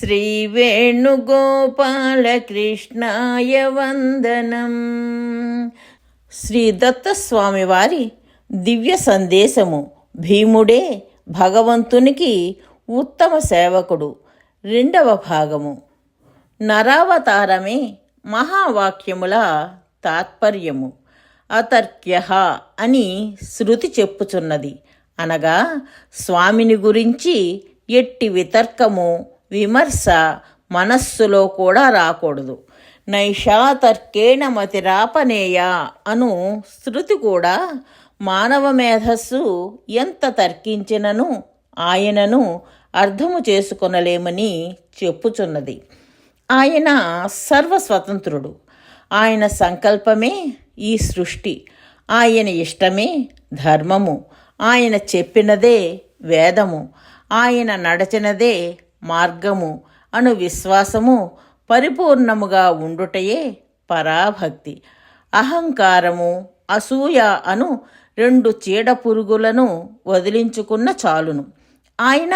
శ్రీవేణుగోపాలకృష్ణాయ వందనం. శ్రీ దత్తస్వామి వారి దివ్య సందేశము. భీముడే భగవంతునికి ఉత్తమ సేవకుడు. రెండవ భాగము. నరావతారమే మహావాక్యముల తాత్పర్యము. అతర్క్య అని శృతి చెప్పుచున్నది. అనగా స్వామిని గురించి ఎట్టి వితర్కము విమర్శ మనస్సులో కూడా రాకూడదు. నైషా తర్కేణ మతిరాపనేయ అను శృతి కూడా మానవ మేధస్సు ఎంత తర్కించినను ఆయనను అర్థము చేసుకొనలేమని చెప్పుచున్నది. ఆయన సర్వస్వతంత్రుడు. ఆయన సంకల్పమే ఈ సృష్టి. ఆయన ఇష్టమే ధర్మము. ఆయన చెప్పినదే వేదము. ఆయన నడచినదే మార్గము అను విశ్వాసము పరిపూర్ణముగా ఉండుటయే పరాభక్తి. అహంకారము అసూయ అను రెండు చీడ పురుగులను వదిలించుకున్న చాలును. ఆయన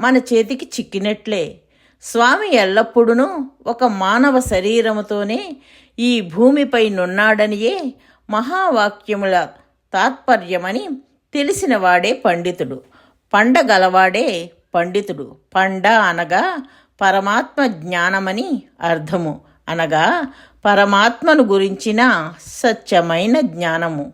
మన చేతికి చిక్కినట్లే. స్వామి ఎల్లప్పుడూ ఒక మానవ శరీరముతోనే ఈ భూమిపై నున్నాడనియే మహావాక్యముల తాత్పర్యమని తెలిసినవాడే పండితుడు. పండగలవాడే పండితుడు. పండ అనగా పరమాత్మ జ్ఞానమని అర్థము. అనగా పరమాత్మను గురించిన సత్యమైన జ్ఞానము.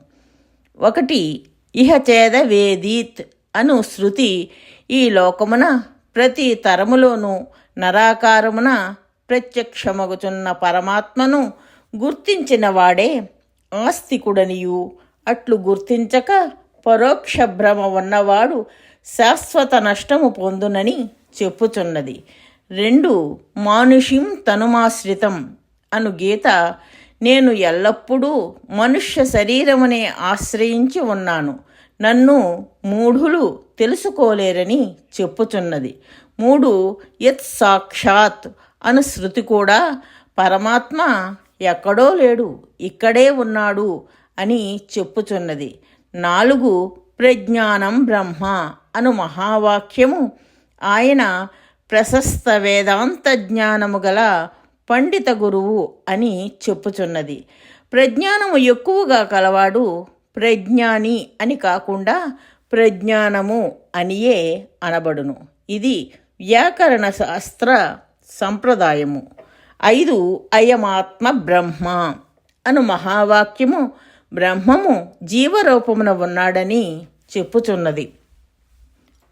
ఒకటి ఇహచేద వేదీత్ అను శృతి ఈ లోకమున ప్రతి తరములోనూ నరాకారమున ప్రత్యక్షమగుచున్న పరమాత్మను గుర్తించిన వాడే ఆస్తికుడనియు. అట్లు గుర్తించక పరోక్ష భ్రమ ఉన్నవాడు శాశ్వత నష్టము పొందునని చెప్పుచున్నది. రెండు మానుషిం తనుమాశ్రితం అను గీత నేను ఎల్లప్పుడూ మనుష్య శరీరమునే ఆశ్రయించి ఉన్నాను. నన్ను మూఢులు తెలుసుకోలేరని చెప్పుచున్నది. మూడు యత్ సాక్షాత్ అను శృతి కూడా పరమాత్మ ఎక్కడో లేడు ఇక్కడే ఉన్నాడు అని చెప్పుచున్నది. నాలుగు ప్రజ్ఞానం బ్రహ్మ అను మహావాక్యము ఆయన ప్రశస్త వేదాంత జ్ఞానము గల పండిత గురువు అని చెప్పుచున్నది. ప్రజ్ఞానము ఎక్కువగా కలవాడు ప్రజ్ఞాని అని కాకుండా ప్రజ్ఞానము అనియే అనబడును. ఇది వ్యాకరణ శాస్త్ర సంప్రదాయము. ఐదు అయమాత్మ బ్రహ్మ అను మహావాక్యము బ్రహ్మము జీవరూపమున ఉన్నాడని చెప్పుచున్నది.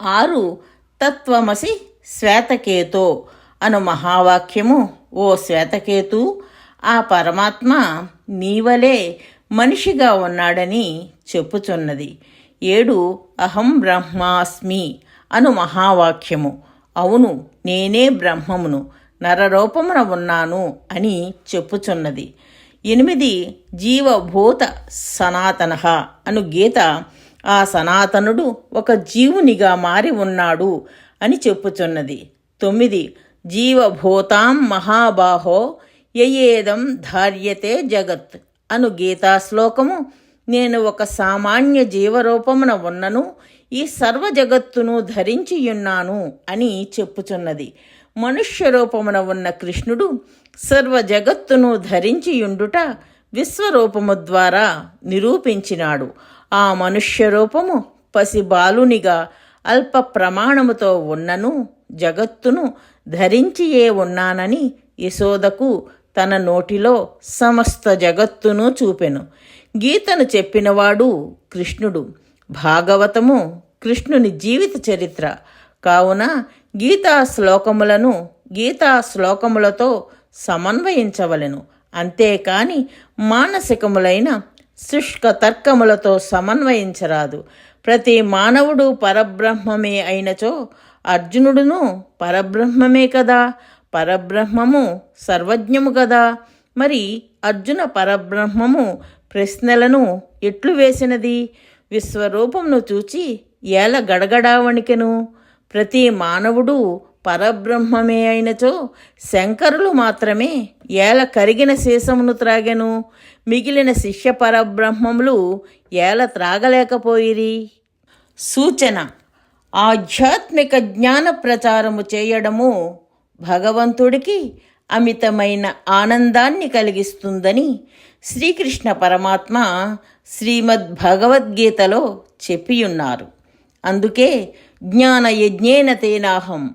ఆరు తత్వమసి శ్వేతకేతో అను మహావాక్యము. ఓ శ్వేతకేతు ఆ పరమాత్మ నీవలే మనిషిగా ఉన్నాడని చెప్పుచున్నది. ఏడు అహం బ్రహ్మాస్మి అను మహావాక్యము. అవును నేనే బ్రహ్మమును నరరూపమున ఉన్నాను అని చెప్పుచున్నది. ఎనిమిది జీవభూత సనాతన అను గీత ఆ సనాతనుడు ఒక జీవునిగా మారి ఉన్నాడు అని చెప్పుచున్నది. తొమ్మిది జీవభూతాం మహాబాహో యయేదం ధార్యతే జగత్ అను గీతా శ్లోకము. నేను ఒక సామాన్య జీవరూపమున ఉన్నను ఈ సర్వ జగత్తును ధరించియున్నాను అని చెప్పుచున్నది. మనుష్య రూపమున ఉన్న కృష్ణుడు సర్వ జగత్తును ధరించియుండుట విశ్వరూపము ద్వారా నిరూపించినాడు. ఆ మనుష్య రూపము పసిబాలునిగా అల్ప ప్రమాణముతో ఉన్నను జగత్తును ధరించియే ఉన్నానని యశోదకు తన నోటిలో సమస్త జగత్తును చూపెను. గీతను చెప్పినవాడు కృష్ణుడు. భాగవతము కృష్ణుని జీవిత చరిత్ర. కావున గీతా శ్లోకములను గీతా శ్లోకములతో సమన్వయించవలెను. అంతేకాని మానసికములైన శుష్క తర్కములతో సమన్వయించరాదు. ప్రతి మానవుడు పరబ్రహ్మమే అయినచో అర్జునుడును పరబ్రహ్మమే కదా. పరబ్రహ్మము సర్వజ్ఞము కదా. మరి అర్జున పరబ్రహ్మము ప్రశ్నలను ఎట్లు వేసినది? విశ్వరూపమును చూచి ఏల గడగడా వణికెను? ప్రతి మానవుడు పరబ్రహ్మమే అయినచో శంకరులు మాత్రమే ఏల కరిగిన శేషమును త్రాగెను. మిగిలిన శిష్య పరబ్రహ్మములు ఏల త్రాగలేకపోయిరి. సూచన. ఆధ్యాత్మిక జ్ఞాన ప్రచారము చేయడము భగవంతుడికి అమితమైన ఆనందాన్ని కలిగిస్తుందని శ్రీకృష్ణ పరమాత్మ శ్రీమద్ భగవద్గీతలో చెప్పియున్నారు. అందుకే జ్ఞానయజ్ఞేన తేనాహం.